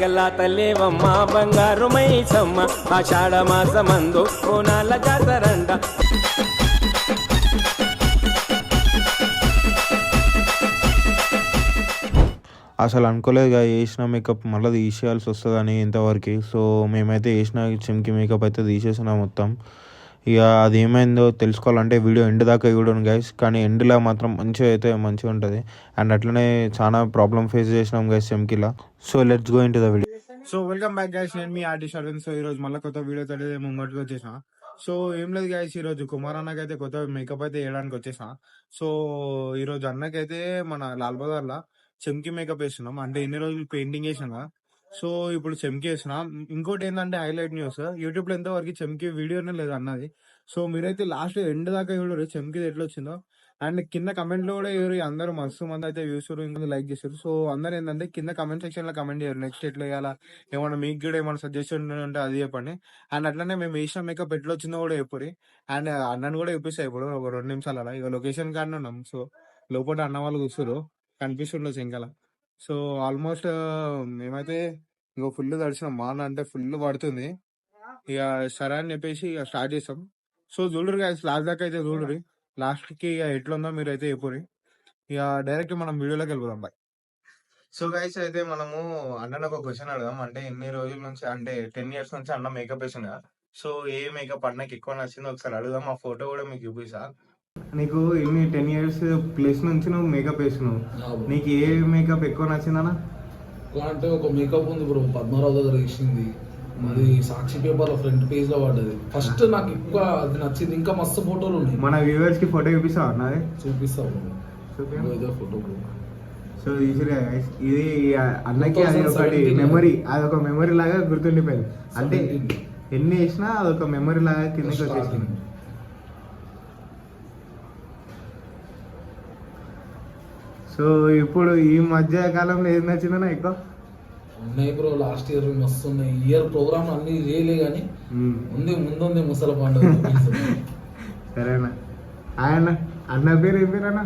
దయగల్లా తల్లేవమ్మ బంగారు మైసమ్మ ఆషాఢ మాసమందు కోనాల జాతరంట. అసలు అనుకోలేదు వేసిన మేకప్ మళ్ళీ తీసేయాల్సి వస్తుందని ఇంతవరకు. సో మేమైతే వేసిన చిమ్కి మేకప్ అయితే తీసేసినాం మొత్తం. ఇక అది ఏమైందో తెలుసుకోవాలంటే వీడియో ఎండ్ దాకా చూడండి గైస్ కానీ ఎండ్లో మాత్రం మంచిగా అయితే మంచిగా ఉంటుంది. అండ్ అట్లనే చాలా ప్రాబ్లం ఫేస్ చేసినాం guys సెమ్కిలా so let's go into the video so welcome back guys నేను మీ ఆర్టిస్ట్ అరవింద్ సో ఈ రోజు మళ్ళీ కొత్త వీడియో తోటి ముంగట్టుకు వచ్చేసిన. సో ఏం లేదు గైస్ ఈరోజు కుమార్ అన్నకి అయితే కొత్త మేకప్ అయితే వేయడానికి వచ్చేసిన. సో ఈరోజు అన్నకైతే మన లాల్ బజార్లో చెంకి మేకప్ వేస్తున్నాం. అంటే ఎన్ని రోజులు పెయింటింగ్ వేసినా సో ఇప్పుడు చెమ్కి వేసిన. ఇంకోటి ఏంటంటే హైలైట్ న్యూస్. యూట్యూబ్లో ఎంతవరకు చెంకి వీడియోనే లేదు అన్నది. సో మీరైతే లాస్ట్ ఎండ్ దాకా చూడరు చెంకి ఎట్లా వచ్చిందో అండ్ కింద కమెంట్లో కూడా ఎవరు అందరూ మస్తు మంది అయితే చూసారు ఇంకా లైక్ చేశారు సో అందరు ఏంటంటే కింద కమెంట్ సెక్షన్లో కమెంట్ చేయరు. నెక్స్ట్ ఎట్లా చేయాలా? ఏమన్నా మీకు కూడా ఏమైనా సజెషన్ ఉంటే అది చెప్పండి. అండ్ అట్లనే మేము వేసిన మేకప్ ఎట్లా వచ్చిందో కూడా చెప్పరు. అండ్ అన్నను కూడా చూపిస్తాయి ఇప్పుడు ఒక రెండు నిమిషాలు అలా ఇక లొకేషన్ కాడ ఉన్నాం. సో లోపల అన్న వాళ్ళు కూర్చోరు కనిపిస్తుండొచ్చు ఇంకా సో ఆల్మోస్ట్ మేమైతే ఇంకో ఫుల్ తడిచినాం మాన అంటే ఫుల్ పడుతుంది. ఇక సరే అని చెప్పేసి ఇక స్టార్ట్ చేస్తాం సో చూడరు లాస్ట్ దాకా అయితే చూడరు లాస్ట్కి ఇక ఎట్లుందో మీరు అయితే చెప్పురి ఇక డైరెక్ట్ మనం వీడియోలోకి వెళ్ళిపోదాం బాయ్ సో గైస్ అయితే మనము అన్నను ఒక క్వశ్చన్ అడదాం అంటే ఎన్ని రోజుల నుంచి అంటే టెన్ ఇయర్స్ నుంచి అన్న మేకప్ వేసిందా కదా. సో ఏ మేకప్ అన్నకి ఎక్కువ నచ్చిందో ఒకసారి అడుగుదాం. ఆ ఫోటో కూడా మీకు చూపిస్తా. నీకు ఇన్ని టెన్ ఇయర్స్ ప్లస్ నుంచి నువ్వు మేకప్ వేసినావు నీకు ఏ మేకప్ ఎక్కువ నచ్చిందన్నా అంటే ఒక మేకప్ ఉంది బ్రో పద్మారావు దగ్గర వేసింది. అది సాక్షి పేపర్ ఫ్రంట్ పేజ్లో పడ్డది. ఫస్ట్ నాకు ఎక్కువ అది నచ్చింది. ఇంకా మస్తు ఫోటోలు ఉన్నాయి. మన వ్యూవర్స్కి ఫోటో చూపిస్తావు అన్నది. ఇదే ఫోటో సో. ఇది అన్నకి అది ఒకటి మెమరీ అది ఒక మెమరీ లాగా గుర్తుండిపోయింది. అంటే ఎన్ని వేసినా అదొక మెమరీ లాగా కిందకి వచ్చేసింది. సో ఇప్పుడు ఈ మధ్య కాలంలో ఏది నచ్చిందన్నా ఎక్కువ? ఉన్నాయి బ్రో లాస్ట్ ఇయర్ మస్తు ఉన్నాయి. ఇయర్ ప్రోగ్రామ్ అన్ని చేయలే కానీ. ఉంది ముందుంది ముసల పండుగ సరేనా. ఆయన అన్న పేరు ఏం పేరు అన్న?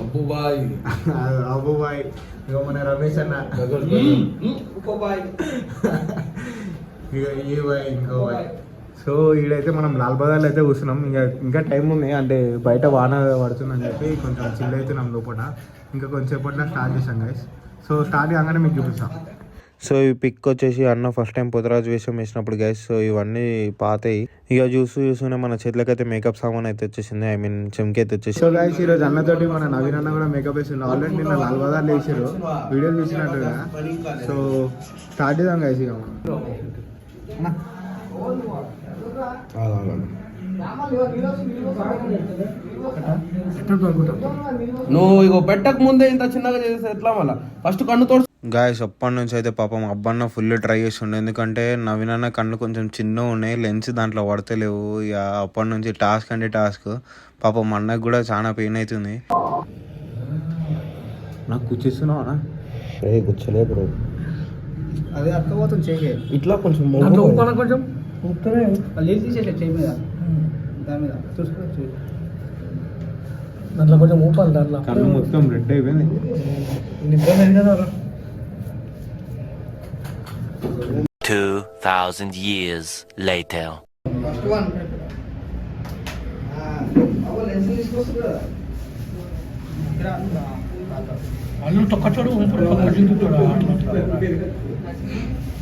అబ్బు బాయ్ అబ్బుబాయ్. ఇక మన రమేష్ అన్న. గగన్ ఇక ఈ బాయ్ ఇంకో బాయ్. సో ఈడైతే మనం లాల్ బజార్లో అయితే కూర్చున్నాం. ఇంకా ఇంకా టైం ఉంది. అంటే బయట వాన పడుతుందని చెప్పి కొంచెం చిల్ అవుతున్నాం లోపల. ఇంకా కొంచెంసేపట్లో స్టార్ట్ చేసాం గైస్ సో స్టార్ట్ కాగానే మీకు చూపిస్తాం. సో ఈ పిక్ వచ్చేసి అన్న ఫస్ట్ టైం పొదరాజు వేషం వేసినప్పుడు గైస్ సో ఇవన్నీ పాతాయి. ఇక చూస్తూ చూస్తూనే మన చేతులకైతే మేకప్ సామాన్ అయితే వచ్చేసింది. ఐ మీన్ చెంకి అయితే వచ్చేసి సో గైస్ ఈరోజు అన్నతోటి మన నవీన్ అన్న కూడా మేకప్ వేసిండు. ఆల్రెడీ నిన్న లాల్ బజార్లో వేసారు వీడియో చూసినట్టుగా. సో స్టార్ట్ చేద్దాం గైస్ ఇక మనం. నువ్వు ఇగో పెట్టక ముందే ఇంత చిన్నగా చేస్తే ఎట్లా మళ్ళా? ఫస్ట్ కన్ను తోడు గాయస్ అప్పటి నుంచి అయితే పాపం అబ్బన్న ఫుల్ ట్రై చేస్తుండే. ఎందుకంటే నవీన్ అన్న కళ్ళు కొంచెం చిన్నగా ఉన్నాయి లెన్స్ దాంట్లో పడతలేవు. ఇక అప్పటి నుంచి టాస్క్ అంటే టాస్క్ పాపం అన్నకు కూడా చాలా పెయిన్ అవుతుంది. నాకు కూర్చిస్తున్నావా కూర్చోలే బ్రో అదే అర్థమవుతుంది ఇట్లా కొంచెం కొంచెం? మీద దాని మీద చూసుకోవచ్చు దాంట్లో కొంచెం ఊపాలి దాంట్లో కన్ను మొత్తం రెడ్ అయిపోయింది నిద్ర అయిందా 2,000 years later. ఫస్ట్ వన్ అల్లు తొక్కచోడు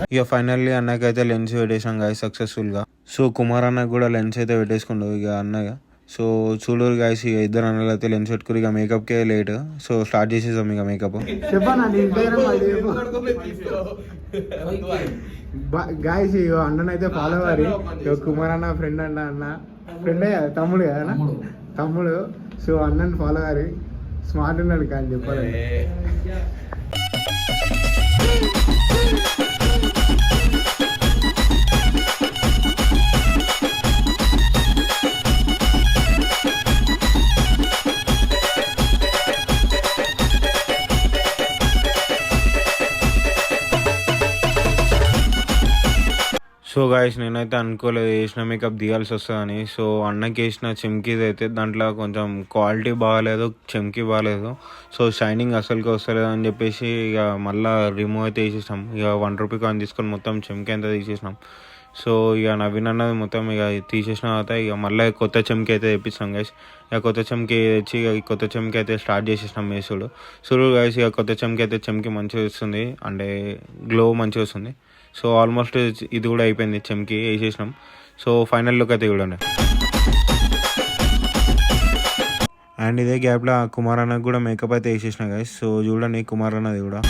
ఇక ఫైనల్లీ అన్నకైతే లెన్స్ పెట్టేసాం గాయస్ సక్సెస్ఫుల్గా సో కుమార్ అన్నకు కూడా లెన్స్ అయితే పెట్టేసుకుండు ఇక అన్నగా. సో చూడరు గాయస్ ఇక ఇద్దరు అన్నలు అయితే లెన్స్ పెట్టుకుని ఇక మేకప్కే లేట్ సో స్టార్ట్ చేసేసాం ఇక మేకప్ గాయస్ ఇగో అన్ననైతే ఫాలో అవ్వాలి ఇగో కుమార్ అన్న ఫ్రెండ్ అన్న అన్న. ఫ్రెండే తమ్ముడు కదా అన్న? తమ్ముడు. సో అన్నని ఫాలో అవ్వాలి സ്മാർട്ടിന് എടുക്കാനില്ല? సో గాయస్ నేనైతే అనుకోలేదు వేసిన మేకప్ తీయాల్సి వస్తుందని. సో అన్నకి వేసిన చెమ్కీది అయితే దాంట్లో కొంచెం క్వాలిటీ బాగాలేదు చెమ్కీ బాగాలేదు. సో షైనింగ్ అసలుకి వస్తలేదు అని చెప్పేసి ఇక మళ్ళీ రిమూవ్ అయితే వేసేసినాం. ఇక వన్ రూపీ కాయిన్ తీసుకొని మొత్తం చెమ్కీ అంతా తీసేసినాం. సో ఇక నవీన్ అన్నది మొత్తం ఇక తీసేసిన తర్వాత ఇక మళ్ళీ కొత్త చెమ్కీ అయితే తెప్పిస్తాం గైస్ ఇక కొత్త చెమ్కీ తెచ్చి ఇక కొత్త చెమ్కీ అయితే స్టార్ట్ చేసేసినాం మేసుడు సో గైస్ ఇక కొత్త చెమ్కీ అయితే చెమ్కీ మంచిగా వస్తుంది. అంటే గ్లో మంచిగా వస్తుంది. సో ఆల్మోస్ట్ ఇది కూడా అయిపోయింది చెమ్కి వేసేసినాం. సో ఫైనల్ లుక్ అయితే చూడండి. అండ్ ఇదే గ్యాప్లో కుమార్ అన్నకు కూడా మేకప్ అయితే వేసేసిన గైస్ సో చూడండి కుమార్ అన్నది కూడా.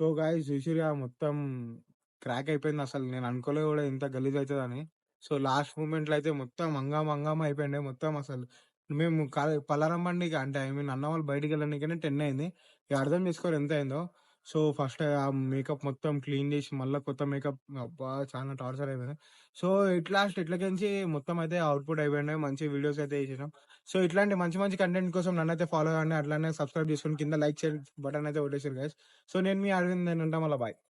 సో గాయస్ చూసిరుగా మొత్తం క్రాక్ అయిపోయింది అసలు. నేను అనుకోలేదు కూడా ఇంత గలీజ్ అవుతుందని సో లాస్ట్ మూమెంట్లో అయితే మొత్తం హంగామ హంగామ అయిపోయింది మొత్తం అసలు. మేము పలారం బండికి అంటే ఐ మీన్ అన్న వాళ్ళు బయటికి వెళ్ళడానికనే టెన్ అయింది. ఇక అర్థం చేసుకోరు ఎంత అయిందో సో ఫస్ట్ ఆ మేకప్ మొత్తం క్లీన్ చేసి మళ్ళీ కొత్త మేకప్ అబ్బా! చాలా టార్చర్ అయిపోయింది. సో ఇట్ లాస్ట్ ఇట్లకించి మొత్తం అయితే అవుట్పుట్ అయిపోయినాయి మంచి వీడియోస్ అయితే వేసినాం సో ఇట్లాంటి మంచి మంచి కంటెంట్ కోసం నన్ను అయితే ఫాలో అవ్వండి. అట్లానే సబ్స్క్రైబ్ చేసుకుని కింద లైక్ చేయండి. బటన్ అయితే కొట్టేసారు గైస్ సో నేను మీ అరవింద్ నేను ఉంటాం. బాయ్.